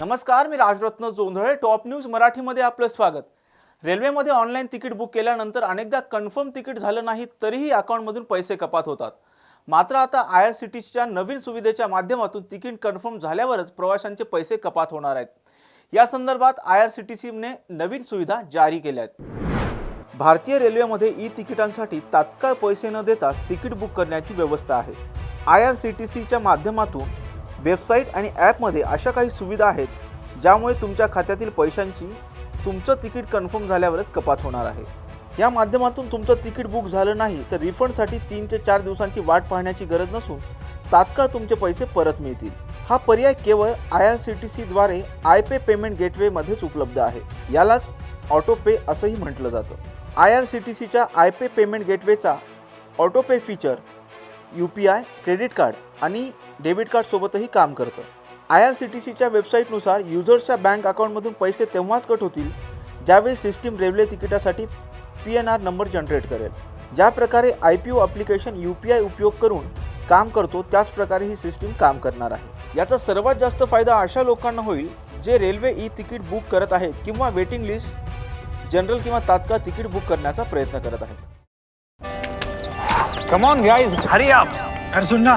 नमस्कार मी Rajratna Jondhale. Top news मराठीमध्ये आपलं स्वागत. रेल्वेमध्ये ऑनलाईन तिकीट बुक केल्यानंतर अनेकदा कन्फर्म तिकीट झालं नाही तरीही अकाउंटमधून पैसे कपात होतात. मात्र आता आय आर सी टी सीच्या नवीन सुविधेच्या माध्यमातून तिकीट कन्फर्म झाल्यावरच प्रवाशांचे पैसे कपात होणार आहेत. या संदर्भात आय आर सी टी सीने नवीन सुविधा जारी केल्या आहेत. भारतीय रेल्वेमध्ये ई तिकिटांसाठी तात्काळ पैसे न देताच तिकीट बुक करण्याची व्यवस्था आहे. आय आर सी टी सीच्या माध्यमातून वेबसाईट आणि ॲपमध्ये अशा काही सुविधा आहेत ज्यामुळे तुमच्या खात्यातील पैशांची तुमचं तिकीट कन्फर्म झाल्यावरच कपात होणार आहे. या माध्यमातून तुमचं तिकीट बुक झालं नाही तर रिफंडसाठी तीन ते चार दिवसांची वाट पाहण्याची गरज नसून तात्काळ तुमचे पैसे परत मिळतील. हा पर्याय केवळ आय आर सी टी सीद्वारे आय पे पेमेंट गेटवेमध्येच उपलब्ध आहे. यालाच ऑटोपे असंही म्हटलं जातं. आय आर सी टी सीच्या I pay payment गेटवेचा autopay feature U P I credit card आणि डेबिट कार्डसोबतही काम करतं. आय आर सी टी सीच्या वेबसाईटनुसार युजर्सच्या बँक अकाउंटमधून पैसे तेव्हाच कट होतील ज्यावेळी सिस्टीम रेल्वे तिकिटासाठी P N R number generate करेल. ज्या प्रकारे I P O application U P I उपयोग करून काम करतो त्याच प्रकारे ही सिस्टीम काम करणार आहे. याचा सर्वात जास्त फायदा अशा लोकांना होईल जे रेल्वे ई तिकीट बुक करत आहेत किंवा वेटिंग लिस्ट जनरल किंवा तात्काळ तिकीट बुक करण्याचा प्रयत्न करत आहेत. Come on guys hurry up अरे सुन ना